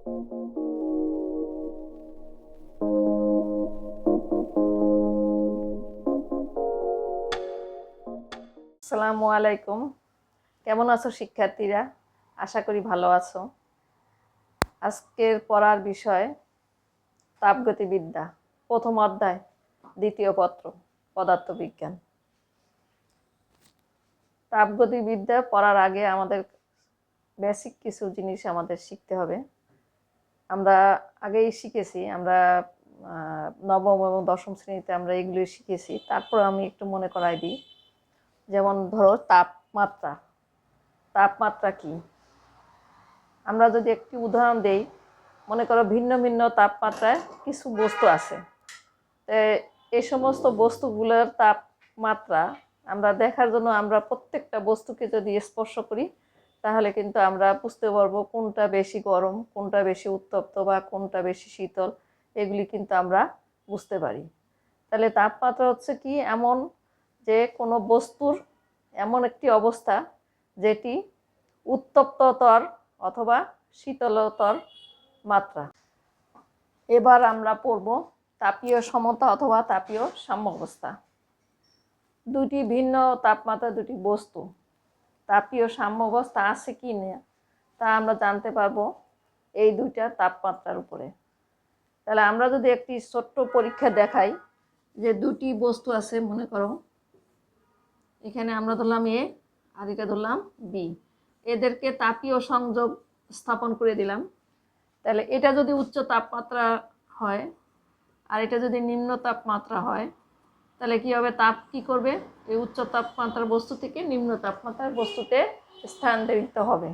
আসসালামু আলাইকুম। কেমন আছো শিক্ষার্থীরা? আশা করি ভালো আছো। আজকের পড়ার বিষয় তাপগতিবিদ্যা, প্রথম অধ্যায়, দ্বিতীয় পত্র, পদার্থবিজ্ঞান। তাপগতিবিদ্যা পড়ার আগে আমাদের বেসিক কিছু জিনিস আমাদের শিখতে হবে। আমরা আগেই শিখেছি, আমরা নবম এবং দশম শ্রেণীতে আমরা এগুলি শিখেছি। তারপর আমি একটু মনে করাই দিই, যেমন ধরো তাপমাত্রা। তাপমাত্রা কি? আমরা যদি একটি উদাহরণ দেই, মনে করো ভিন্ন ভিন্ন তাপমাত্রায় কিছু বস্তু আছে। এই সমস্ত বস্তুগুলোর তাপমাত্রা আমরা দেখার জন্য আমরা প্রত্যেকটা বস্তুকে যদি স্পর্শ করি তাহলে কিন্তু আমরা বুঝতে পারব কোনটা বেশি গরম, কোনটা বেশি উত্তপ্ত বা কোনটা বেশি শীতল, এগুলি কিন্তু আমরা বুঝতে পারি। তাহলে তাপমাত্রা হচ্ছে কি? এমন যে কোনো বস্তুর এমন একটি অবস্থা যেটি উত্তপ্ততর অথবা শীতলতর মাত্রা। এবার আমরা পড়ব তাপীয় সমতা অথবা তাপীয় সাম্যাবস্থা। দুটি ভিন্ন তাপমাত্রা, দুটি বস্তু। তাপীয় সাম্যাবস্থা আছে কি না, তা আমরা জানতে পারব এই দুইটা তাপমাত্রার উপরে। তাহলে আমরা যদি একটি ছোট্ট পরীক্ষা দেখাই যে দুটি বস্তু আছে, মনে করো। এখানে আমরা ধরলাম এ, আর এটা ধরলাম বি। এদেরকে তাপীয় সংযোগ স্থাপন করে দিলাম। তাহলে এটা যদি উচ্চ তাপমাত্রা হয়, আর এটা যদি নিম্ন তাপমাত্রা হয়, তাহলে কি হবে? তাপ কি করবে? এই উচ্চ তাপমাত্রার বস্তু থেকে নিম্ন তাপমাত্রার বস্তুতে স্থানান্তরিত হবে।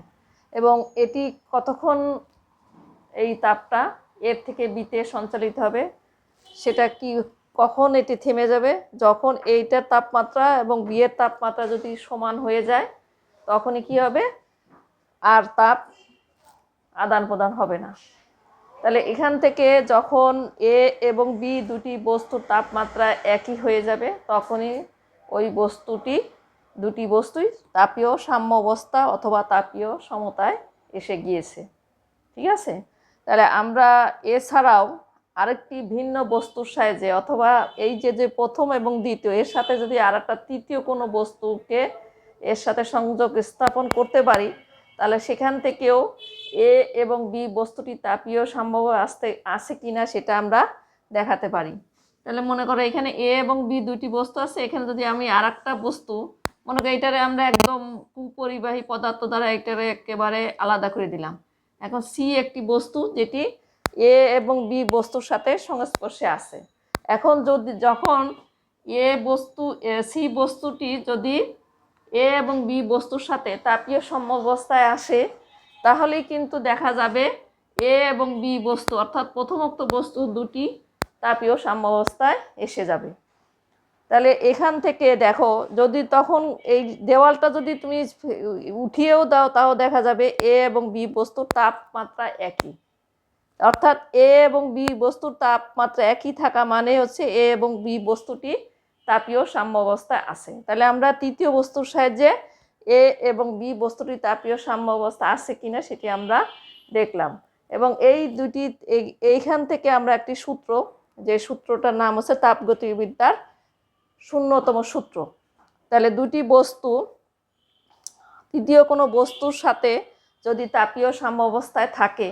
এবং এটি কতক্ষণ এই তাপটা এর থেকে বিতে সঞ্চালিত হবে, সেটা কি কখন এটি থেমে যাবে, যখন এইটার তাপমাত্রা এবং বিয়ের তাপমাত্রা যদি সমান হয়ে যায়, তখনই কি হবে? আর তাপ আদান প্রদান হবে না। তাহলে এখান থেকে যখন এ এবং বি দুটি বস্তুর তাপমাত্রা একই হয়ে যাবে, তখনই ওই বস্তুটি, দুটি বস্তুই তাপীয় সাম্য অবস্থা অথবা তাপীয় সমতায় এসে গিয়েছে। ঠিক আছে? তাহলে আমরা এছাড়াও আরেকটি ভিন্ন বস্তুর সাহায্যে অথবা এই যে যে প্রথম এবং দ্বিতীয়, এর সাথে যদি আর একটা তৃতীয় কোনো বস্তুকে এর সাথে সংযোগ স্থাপন করতে পারি, তাহলে সেখান থেকেও এ এবং বি বস্তুটি তাপীয় সম্ভব আসতে, আছে কি না সেটা আমরা দেখাতে পারি। তাহলে মনে করো এখানে এ এবং বি দুটি বস্তু আছে, এখানে যদি আমি আর একটা বস্তু, মনে করো এটারে আমরা একদম কুপরিবাহী পদার্থ দ্বারা এটারে একেবারে আলাদা করে দিলাম। এখন সি একটি বস্তু যেটি এ এবং বি বস্তুর সাথে সংস্পর্শে আছে। এখন যদি যখন এ বস্তু সি বস্তুটি যদি এ এবং বি বস্তুর সাথে তাপীয় সমবস্থায় আসে, তাহলেই কিন্তু দেখা যাবে এ এবং বি বস্তু, অর্থাৎ প্রথমোক্ত বস্তু দুটি তাপীয় সাম্যাবস্থায় এসে যাবে। তাহলে এখান থেকে দেখো, যদি তখন এই দেওয়ালটা যদি তুমি উঠিয়েও দাও, তাও দেখা যাবে এ এবং বি বস্তুর তাপমাত্রা একই। অর্থাৎ এ এবং বি বস্তুর তাপমাত্রা একই থাকা মানে হচ্ছে এ এবং বি বস্তুটি তাপীয় সাম্য অবস্থায় আছে। তাহলে আমরা তৃতীয় বস্তুর সাহায্যে এ এবং বি বস্তুটি তাপীয় সাম্য অবস্থা আছে কিনা সেটি আমরা দেখলাম। এবং এই দুটি, এই- এইখান থেকে আমরা একটি সূত্র যে সূত্রটার নাম হচ্ছে তাপগতিবিদ্যার শূন্যতম সূত্র। তাহলে দুটি বস্তু, তৃতীয় কোনো বস্তুর সাথে যদি তাপীয় সাম্য অবস্থায় থাকে,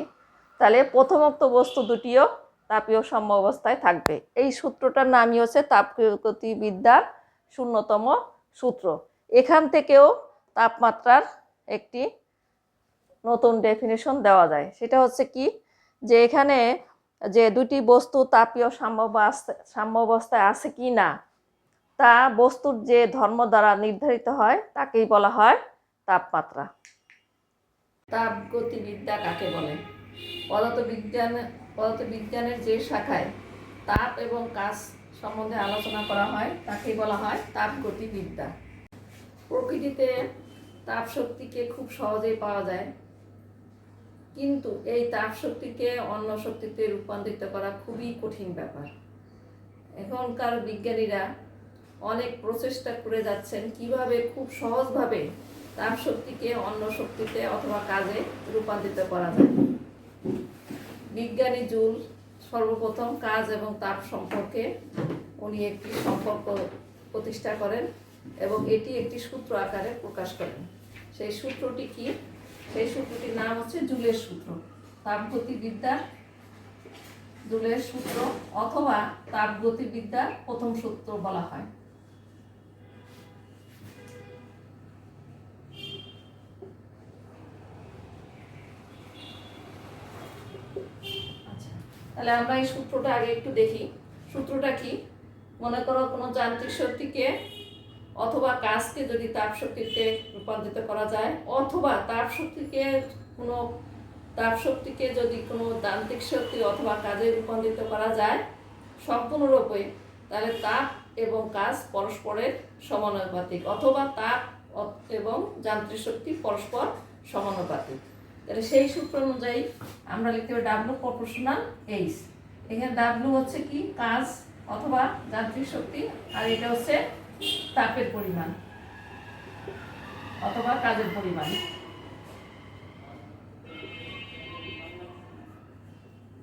তাহলে প্রথমোক্ত বস্তু দুটিও তাপীয় সাম্য অবস্থায় থাকবে। এই সূত্রটার নামই হচ্ছে তাপগতিবিদ্যার শূন্যতম সূত্র। এখান থেকেও তাপমাত্রার একটি নতুন ডেফিনেশন দেওয়া যায়। সেটা হচ্ছে কি? যে এখানে যে দুটি বস্তু তাপীয় সাম্যাবস্থা, সাম্যাবস্থায় আছে কি না, তা বস্তুর যে ধর্ম দ্বারা নির্ধারিত হয়, তাকেই বলা হয় তাপমাত্রা। তাপ গতিবিদ্যা কাকে বলে? পদার্থবিজ্ঞান, পদার্থবিজ্ঞানের যে শাখায় তাপ এবং কাজ সম্বন্ধে আলোচনা করা হয়, তাকেই বলা হয় তাপ গতিবিদ্যা। প্রকৃতিতে তাপ শক্তিকে খুব সহজেই পাওয়া যায়। কিন্তু এই তাপ শক্তিকে অন্য শক্তিতে রূপান্তরিত করা খুবই কঠিন ব্যাপার। এখনকার বিজ্ঞানীরা অনেক প্রচেষ্টা করে যাচ্ছেন কীভাবে খুব সহজভাবে তাপ শক্তিকে অন্য শক্তিতে অথবা কাজে রূপান্তরিত করা যায়। বিজ্ঞানী জুল সর্বপ্রথম কাজ এবং তাপ সম্পর্কে উনি একটি সম্পর্ক প্রতিষ্ঠা করেন এবং এটি একটি সূত্র আকারে প্রকাশ করেন। সেই সূত্রটি কি? সেই সূত্রটির নাম হচ্ছে জুলের সূত্র। তাপগতিবিদ্যার জুলের সূত্র অথবা তাপগতিবিদ্যার প্রথম সূত্র বলা হয়। আচ্ছা তাহলে আমরা এই সূত্রটা আগে একটু দেখি। সূত্রটা কি? মনে করো কোনো যান্ত্রিক শক্তিকে অথবা কাজকে যদি তাপ শক্তিতে রূপান্তরিত করা যায়, অথবা তাপ শক্তিকে কোনো তাপ শক্তিকে যদি কোনো যান্ত্রিক শক্তি অথবা কাজে রূপান্তরিত করা যায় সম্পূর্ণরূপে, তাহলে তাপ এবং কাজ পরস্পরের সমানুপাতিক অথবা তাপ এবং যান্ত্রিক শক্তি পরস্পর সমানুপাতিক তাহলে সেই সূত্র অনুযায়ী আমরা লিখতে পারি ডাব্লু প্রপোর্শনাল এইচ এখানে ডাব্লু হচ্ছে কি? কাজ অথবা যান্ত্রিক শক্তি, আর এটা হচ্ছে তাপের পরিমাণ, অথবা কাজের পরিমাণ।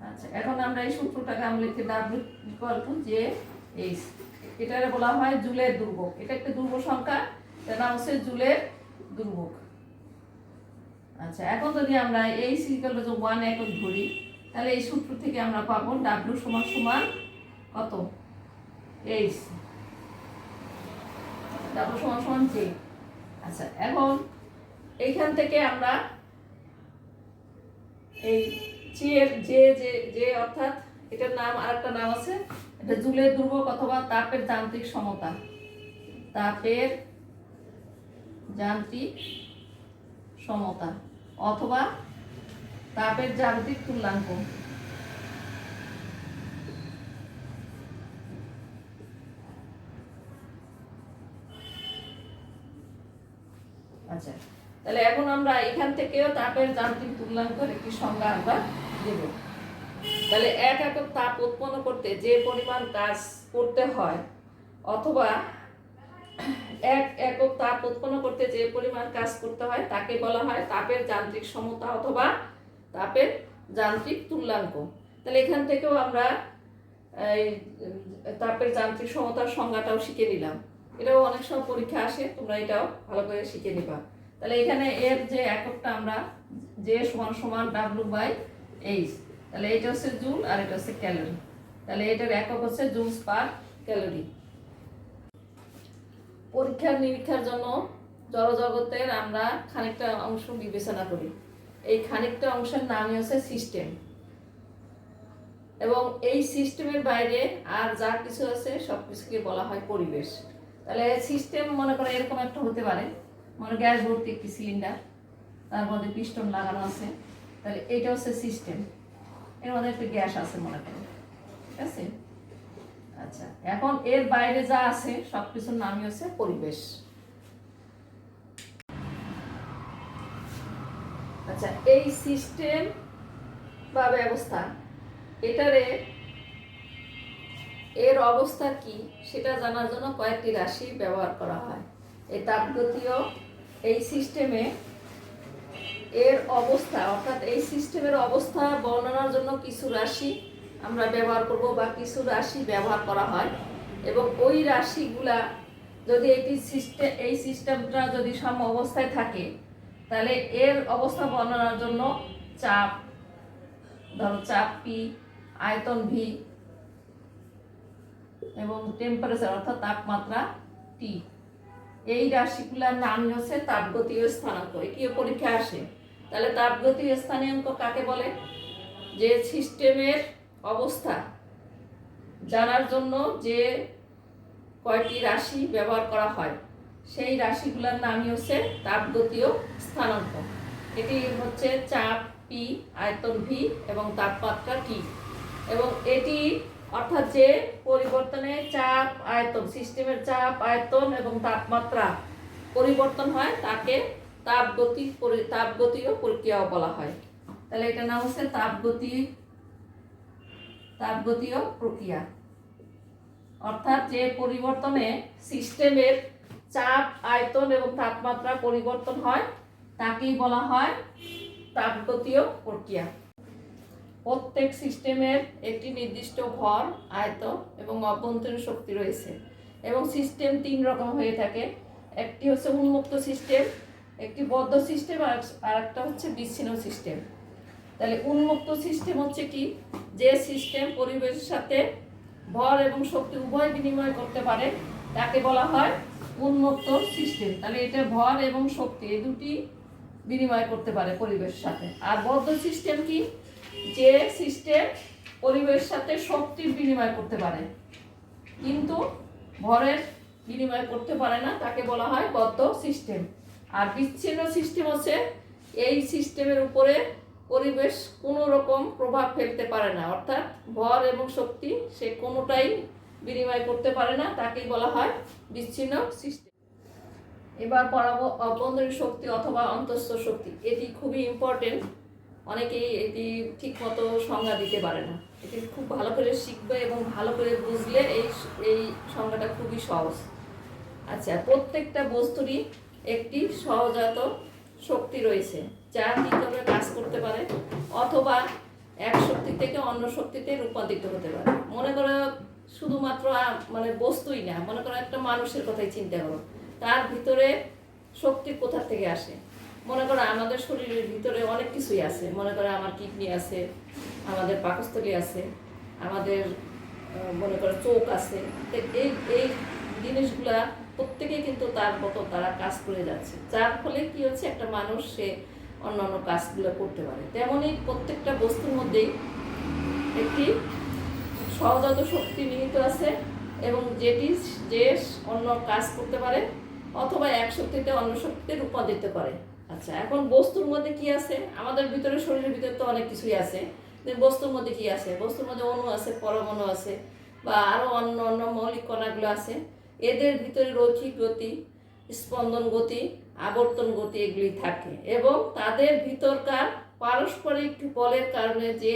আচ্ছা এখন আমরা এই সূত্রটাকে আমরা লিখতে W equal to J H এটারে বলা হয় জুলের দুর্ভোগ এটা একটা দুর্ভোগ সংখ্যা, এটার নাম হচ্ছে জুলের দুর্ভোগ আচ্ছা এখন যদি আমরা এই সিরিকাল যে ওয়ান একক ধরি, তাহলে এই সূত্র থেকে আমরা পাবো ডাব্লু সমান সমান কত? এইচ ডাব্লু সমান সমান জে আচ্ছা এখন এইখান থেকে আমরা এই যে যে যে যে অর্থাৎ এটার নাম আরেকটা নাম আছে, এটা জুলের দুর্ভোগ অথবা তাপের যান্ত্রিক সমতা। তাপের যান্ত্রিক সমতা অথবা তাপের যান্ত্রিক তুল্যাঙ্ক আচ্ছা তাহলে এখন আমরা এখান থেকেও তাপের যান্ত্রিক তুল্যাঙ্কের একটি সংজ্ঞা আমরা দেব। তাহলে এক একক তাপ উৎপন্ন করতে যে পরিমাণ কাজ করতে হয়, অথবা এক একক তাপ উৎপন্ন করতে যে পরিমাণ কাজ করতে হয়, তাকে বলা হয় তাপের যান্ত্রিক সমতা অথবা তাপের যান্ত্রিক তুল্যাঙ্ক। তাহলে এখান থেকেও আমরা এই তাপের যান্ত্রিক সমতার সংজ্ঞাটাও শিখে নিলাম। এটাও অনেক সময় পরীক্ষা আসে, তোমরা এটাও ভালো করে শিখে নিবা। তাহলে এখানে এর যে এককটা আমরা, যে সমান সমান ডাব্লু বাই এইচ তাহলে এটা হচ্ছে জুল আর এটা হচ্ছে ক্যালোরি। তাহলে এটার একক হচ্ছে জুলস পার ক্যালোরি। পরীক্ষার নিরীক্ষার জন্য জড়জগতের আমরা খানিকটা অংশ বিবেচনা করি। এই খানিকটা অংশের নামই হচ্ছে সিস্টেম। এবং এই সিস্টেমের বাইরে আর যা কিছু আছে সব কিছুকে বলা হয় পরিবেশ। তাহলে সিস্টেম মনে করে এরকম একটা হতে পারে। মনে গ্যাস ভর্তি একটি সিলিন্ডার, তার মধ্যে পিস্টন লাগানো আছে। তাহলে এইটা হচ্ছে সিস্টেম। এর মধ্যে একটা গ্যাস আছে মনে করো ঠিক আছে? আচ্ছা এখন এর বাইরে যা আছে সব কিছুর নামই হচ্ছে পরিবেশ। আচ্ছা এই সিস্টেম বা ব্যবস্থা, এটারে এর অবস্থা কি, সেটা জানার জন্য কয়েকটি রাশি ব্যবহার করা হয়। এই তাপগতীয় এই সিস্টেমে এর অবস্থা, অর্থাৎ এই সিস্টেমের অবস্থা বর্ণনার জন্য কিছু রাশি আমরা ব্যবহার করব বা কিছু রাশি ব্যবহার করা হয়। এবং ওই রাশিগুলা যদি একটি সিস্টেম এই সিস্টেমটা যদি সম অবস্থায় থাকে, তাহলে এর অবস্থা বর্ণনার জন্য চাপ, ধরো চাপ পি আয়তন ভি এবং টেম্পারেচার অর্থাৎ তাপমাত্রা টি এই রাশিগুলার নাম হচ্ছে তাপগতীয় স্থানাঙ্ক। এটিও পরীক্ষা আসে? তাহলে তাপগতীয় স্থানাঙ্ক কাকে বলে? যে সিস্টেমের অবস্থা জানার জন্য যে কয়টি রাশি ব্যবহার করা হয়, সেই রাশিগুলোর নামই হচ্ছে তাপগতীয় স্থানাঙ্ক। এটি হচ্ছে চাপ পি আয়তন ভি এবং তাপমাত্রা টি এবং এটি অর্থাৎ যে পরিবর্তনে চাপ, আয়তন, সিস্টেমের চাপ, আয়তন এবং তাপমাত্রা পরিবর্তন হয়, তাকে তাপগতি তাপগতীয় প্রক্রিয়াও বলা হয়। তাহলে এটা নাম হচ্ছে তাপগতি তাপগতীয় প্রক্রিয়া। অর্থাৎ যে পরিবর্তনে সিস্টেমের চাপ, আয়তন এবং তাপমাত্রা পরিবর্তন হয়, তাকেই বলা হয় তাপগতীয় প্রক্রিয়া। প্রত্যেক সিস্টেমের একটি নির্দিষ্ট ভর আয়ত এবং অভ্যন্তরীণ শক্তি রয়েছে। এবং সিস্টেম তিন রকম হয়ে থাকে। একটি হচ্ছে উন্মুক্ত সিস্টেম, একটি বদ্ধ সিস্টেম আর আর একটা হচ্ছে বিচ্ছিন্ন সিস্টেম। তাহলে উন্মুক্ত সিস্টেম হচ্ছে কি? যে সিস্টেম পরিবেশের সাথে ভর এবং শক্তি উভয় বিনিময় করতে পারে, তাকে বলা হয় উন্মুক্ত সিস্টেম। তাহলে এটা ভর এবং শক্তি, এই দুটি বিনিময় করতে পারে পরিবেশের সাথে। আর বদ্ধ সিস্টেম কি? যে সিস্টেম পরিবেশের সাথে শক্তির বিনিময় করতে পারে। কিন্তু ভরের বিনিময় করতে পারে না, তাকে বলা হয় বদ্ধ সিস্টেম আর বিচ্ছিন্ন সিস্টেম হচ্ছে, এই সিস্টেমের উপরে পরিবেশ কোনো রকম প্রভাব ফেলতে পারে না। অর্থাৎ ভর এবং শক্তি, সে কোনোটাই বিনিময় করতে পারে না, তাকেই বলা হয় বিচ্ছিন্ন সিস্টেম এবার পড়াবো অভ্যন্তরীণ শক্তি অথবা অন্তঃস্থ শক্তি। এটি খুবই ইম্পর্টেন্ট অনেকেই এটি ঠিকমতো সংজ্ঞা দিতে পারে না। এটি খুব ভালো করে শিখবে এবং ভালো করে বুঝলে এই এই সংজ্ঞাটা খুবই সহজ। আচ্ছা প্রত্যেকটা বস্তুরই একটি সহজাত শক্তি রয়েছে, যা কীভাবে কাজ করতে পারে, অথবা এক শক্তি থেকে অন্য শক্তিতে রূপান্তরিত হতে পারে। মনে করো শুধুমাত্র মানে বস্তুই না, মনে করো একটা মানুষের কথাই চিন্তা করো। তার ভিতরে শক্তি কোথা থেকে আসে? মনে করো আমাদের শরীরের ভিতরে অনেক কিছুই আছে। মনে করো আমার কিডনি আছে, আমাদের পাকস্থলী আছে, আমাদের মনে করো চোখ আছে। এই এই জিনিসগুলা প্রত্যেকেই কিন্তু তার মতো তারা কাজ করে যাচ্ছে। যার ফলে কি হচ্ছে, একটা মানুষ সে অন্য অন্য কাজগুলো করতে পারে। তেমনই প্রত্যেকটা বস্তুর মধ্যেই একটি সহজাত শক্তি নিহিত আছে এবং যেটি যে অন্য কাজ করতে পারে অথবা এক শক্তিতে অন্য শক্তিতে রূপান্তরিত করে। আচ্ছা এখন বস্তুর মধ্যে কি আছে? আমাদের ভিতরে শরীরের ভিতরে তো অনেক কিছুই আছে। বস্তুর মধ্যে কি আছে? বস্তুর মধ্যে অণু আছে, পরমাণু আছে, বা আরও অন্য অন্য মৌলিক কণাগুলো আছে। এদের ভিতরে রৈখিক গতি, স্পন্দন গতি, আবর্তন গতি এগুলি থাকে। এবং তাদের ভিতরকার পারস্পরিক বলের কারণে যে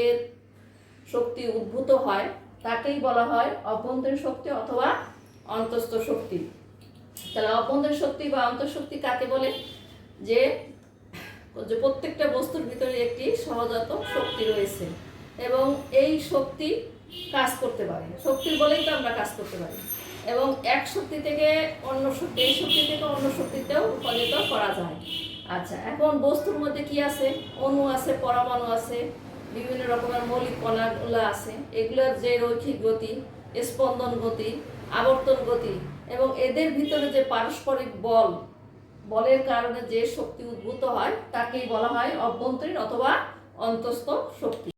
শক্তি উদ্ভূত হয়, তাকেই বলা হয় অভ্যন্তরীণ শক্তি অথবা অন্তস্থ শক্তি। তাহলে অভ্যন্তরীণ শক্তি বা অন্তঃশক্তি কাকে বলে? যে যে প্রত্যেকটা বস্তুর ভিতরে একটি সহজাত শক্তি রয়েছে এবং এই শক্তি কাজ করতে পারে। শক্তির বলেই তো আমরা কাজ করতে পারি। এবং এক শক্তি থেকে অন্য শক্তি, এই শক্তি থেকে অন্য শক্তিতেও রূপান্তরিত করা যায়। আচ্ছা এখন বস্তুর মধ্যে কি আছে? অণু আছে, পরমাণু আছে, বিভিন্ন রকমের মৌলিক কণাগুলো আছে। এগুলোর যে রৈখিক গতি, স্পন্দন গতি, আবর্তন গতি এবং এদের ভিতরে যে পারস্পরিক বল বলের কারণে যে শক্তি উদ্ভূত হয় তাকেই বলা হয় অভ্যন্তরীণ অথবা অন্তস্থ শক্তি।